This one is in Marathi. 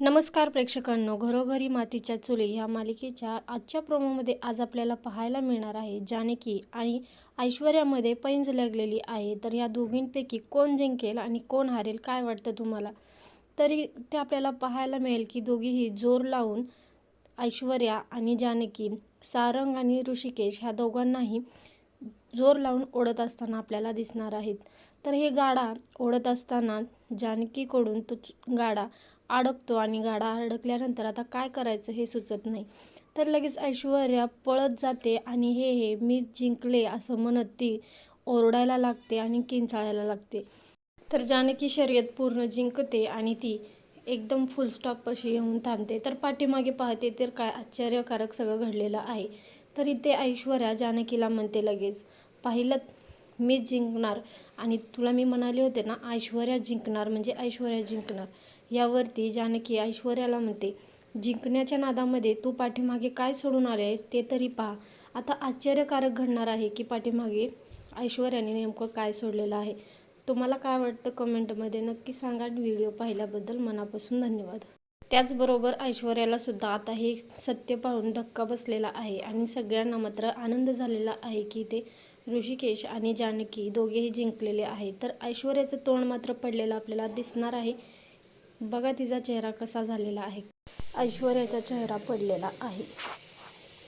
नमस्कार प्रेक्षकांनो घरोघरी मातीच्या चुली ह्या मालिकेच्या आजच्या प्रोमोमध्ये आज आपल्याला पाहायला मिळणार आहे जानकी आणि ऐश्वर्यामध्ये पैंज लागलेली आहे. तर या दोघींपैकी कोण जिंकेल आणि कोण हारेल काय वाटतं तुम्हाला? तरी ते आपल्याला पाहायला मिळेल की दोघीही जोर लावून ऐश्वर्या आणि जानकी सारंग आणि ऋषिकेश ह्या दोघांनाही जोर लावून ओढत असताना आपल्याला दिसणार आहेत. तर हे गाडा ओढत असताना जानकीकडून तो गाडा अडकतो आणि गाडा अडकल्यानंतर आता काय करायचं हे सुचत नाही. तर लगेच ऐश्वर्या पळत जाते आणि हे हे मी जिंकले असं म्हणत ती ओरडायला लागते आणि किंचाळायला लागते. तर जानकी शर्यत पूर्ण जिंकते आणि ती एकदम फुल स्टॉप अशी येऊन थांबते. तर पाठीमागे पाहते तर काय आश्चर्यकारक सगळं घडलेलं आहे. तर इथे ऐश्वर्या जानकीला म्हणते लगेच पाहिलं मी जिंकणार आणि तुला मी म्हणाले होते ना ऐश्वर्या जिंकणार म्हणजे ऐश्वर्या जिंकणार. यावरती जानकी ऐश्वर्याला म्हणते जिंकण्याच्या नादामध्ये तू पाठीमागे काय सोडून आले आहेस ते तरी पहा. आता आश्चर्यकारक घडणार आहे की पाठीमागे ऐश्वर्याने नेमकं काय सोडलेलं आहे. तुम्हाला काय वाटतं कमेंटमध्ये नक्की सांगा व्हिडिओ पाहिल्याबद्दल मनापासून धन्यवाद. त्याचबरोबर ऐश्वर्याला सुद्धा आता हे सत्य पाहून धक्का बसलेला आहे आणि सगळ्यांना मात्र आनंद झालेला आहे की ते ऋषिकेश आणि जानकी दोघेही जिंकलेले आहेत. तर ऐश्वर्याचं तोंड मात्र पडलेलं आपल्याला दिसणार आहे. बघा तिचा चेहरा कसा झालेला आहे. ऐश्वर्याचा चेहरा पडलेला आहे.